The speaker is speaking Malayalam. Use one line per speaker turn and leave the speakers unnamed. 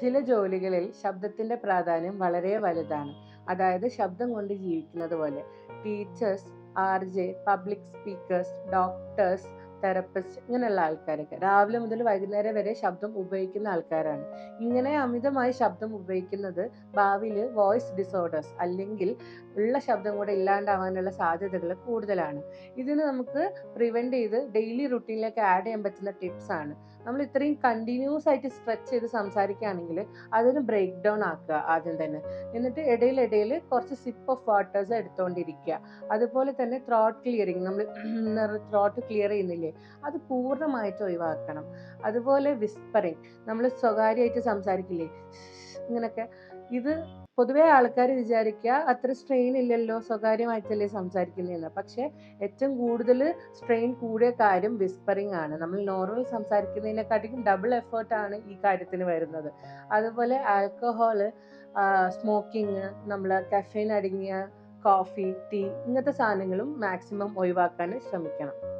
ചില ജോലികളിൽ ശബ്ദത്തിന്റെ പ്രാധാന്യം വളരെ വലുതാണ്. അതായത് ശബ്ദം കൊണ്ട് ജീവിക്കുന്നത് പോലെ teachers R J public speakers doctors therapist ഇങ്ങനെയുള്ള ആൾക്കാരൊക്കെ. രാവിലെ മുതൽ വൈകുന്നേരം വരെ ശബ്ദം ഉപയോഗിക്കുന്ന ആൾക്കാരാണ്. ഇങ്ങനെ അമിതമായി ശബ്ദം ഉപയോഗിക്കുന്നത് ഭാവിയിൽ വോയിസ് ഡിസോർഡേഴ്സ് അല്ലെങ്കിൽ ഉള്ള ശബ്ദം കൂടെ ഇല്ലാണ്ടാവാനുള്ള സാധ്യതകൾ കൂടുതലാണ്. ഇതിന് നമുക്ക് പ്രിവെന്റ് ചെയ്ത് ഡെയിലി റുട്ടീനിലേക്ക് ആഡ് ചെയ്യാൻ പറ്റുന്ന ടിപ്സ് ആണ്. നമ്മൾ ഇത്രയും കണ്ടിന്യൂസ് ആയിട്ട് സ്ട്രെച്ച് ചെയ്ത് സംസാരിക്കുകയാണെങ്കിൽ അതിന് ബ്രേക്ക് ഡൗൺ ആക്കുക ആദ്യം തന്നെ. എന്നിട്ട് ഇടയിലിടയിൽ കുറച്ച് സിപ്പ് ഓഫ് വാട്ടേഴ്സ് എടുത്തുകൊണ്ടിരിക്കുക. അതുപോലെ തന്നെ ത്രോട്ട് ക്ലിയറിങ്. നമ്മൾ ത്രോട്ട് ക്ലിയർ ചെയ്യുന്നില്ലേ? അത് പൂർണമായിട്ട് ഒഴിവാക്കണം. അതുപോലെ വിസ്പറിങ് നമ്മൾ സ്വകാര്യമായിട്ട് സംസാരിക്കില്ലേ? ഇങ്ങനൊക്കെ. ഇത് പൊതുവെ ആൾക്കാർ വിചാരിക്കുക അത്ര സ്ട്രെയിൻ ഇല്ലല്ലോ സ്വകാര്യമായിട്ടല്ലേ സംസാരിക്കുന്നതെന്ന് പക്ഷേ ഏറ്റവും കൂടുതൽ സ്ട്രെയിൻ കൂടിയ കാര്യം വിസ്പറിങ് ആണ്. നമ്മൾ നോർമൽ സംസാരിക്കുന്നതിനെക്കാട്ടിലും ഡബിൾ എഫേർട്ടാണ് ഈ കാര്യത്തിന് വരുന്നത്. അതുപോലെ ആൽക്കഹോൾ സ്മോക്കിങ് നമ്മൾ കഫീൻ അടങ്ങിയ കോഫി ടീ ഇങ്ങനത്തെ സാധനങ്ങളും മാക്സിമം ഒഴിവാക്കാൻ ശ്രമിക്കണം.